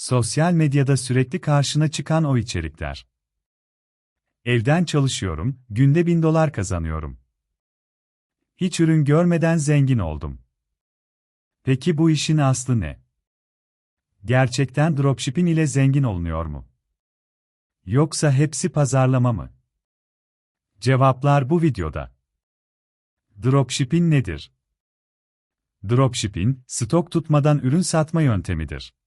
Sosyal medyada sürekli karşına çıkan o içerikler. Evden çalışıyorum, günde bin dolar kazanıyorum. Hiç ürün görmeden zengin oldum. Peki bu işin aslı ne? Gerçekten dropshipping ile zengin olunuyor mu? Yoksa hepsi pazarlama mı? Cevaplar bu videoda. Dropshipping nedir? Dropshipping, stok tutmadan ürün satma yöntemidir.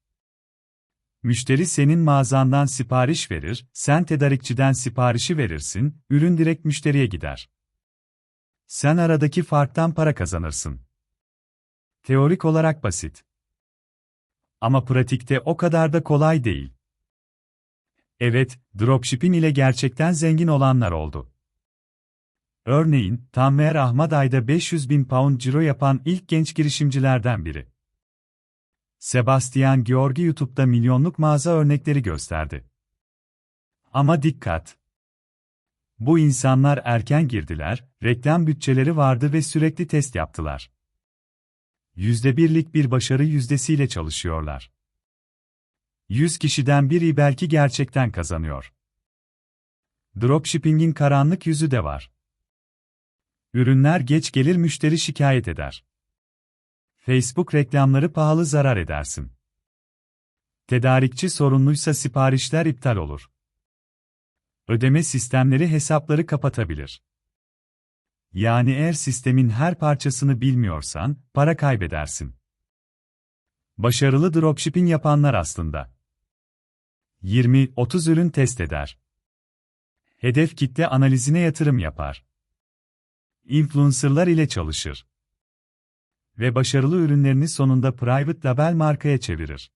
Müşteri senin mağazandan sipariş verir, sen tedarikçiden siparişi verirsin, ürün direkt müşteriye gider. Sen aradaki farktan para kazanırsın. Teorik olarak basit. Ama pratikte o kadar da kolay değil. Evet, dropshipping ile gerçekten zengin olanlar oldu. Örneğin, Tanver Ahmad ayda 500 bin pound ciro yapan ilk genç girişimcilerden biri. Sebastian Georgi YouTube'da milyonluk mağaza örnekleri gösterdi. Ama dikkat! Bu insanlar erken girdiler, reklam bütçeleri vardı ve sürekli test yaptılar. Yüzde birlik bir başarı yüzdesiyle çalışıyorlar. 100 kişiden biri belki gerçekten kazanıyor. Dropshipping'in karanlık yüzü de var. Ürünler geç gelir müşteri şikayet eder. Facebook reklamları pahalı zarar edersin. Tedarikçi sorunluysa siparişler iptal olur. Ödeme sistemleri hesapları kapatabilir. Yani eğer sistemin her parçasını bilmiyorsan, para kaybedersin. Başarılı dropshipping yapanlar aslında. 20-30 ürün test eder. Hedef kitle analizine yatırım yapar. Influencerlar ile çalışır. Ve başarılı ürünlerini sonunda private label markaya çevirir.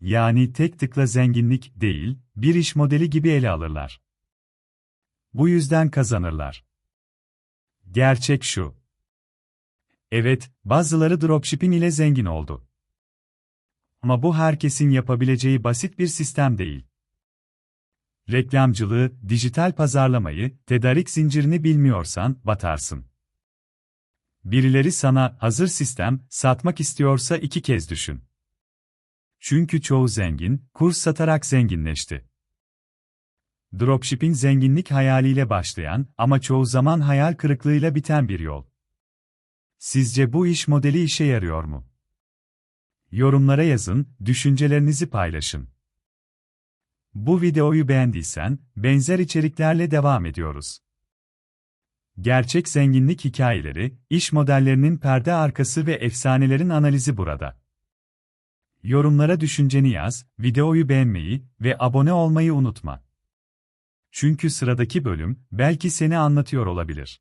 Yani tek tıkla zenginlik değil, bir iş modeli gibi ele alırlar. Bu yüzden kazanırlar. Gerçek şu. Evet, bazıları dropshipping ile zengin oldu. Ama bu herkesin yapabileceği basit bir sistem değil. Reklamcılığı, dijital pazarlamayı, tedarik zincirini bilmiyorsan batarsın. Birileri sana hazır sistem satmak istiyorsa iki kez düşün. Çünkü çoğu zengin kurs satarak zenginleşti. Dropshipping zenginlik hayaliyle başlayan ama çoğu zaman hayal kırıklığıyla biten bir yol. Sizce bu iş modeli işe yarıyor mu? Yorumlara yazın, düşüncelerinizi paylaşın. Bu videoyu beğendiysen, benzer içeriklerle devam ediyoruz. Gerçek zenginlik hikayeleri, iş modellerinin perde arkası ve efsanelerin analizi burada. Yorumlara düşünceni yaz, videoyu beğenmeyi ve abone olmayı unutma. Çünkü sıradaki bölüm belki seni anlatıyor olabilir.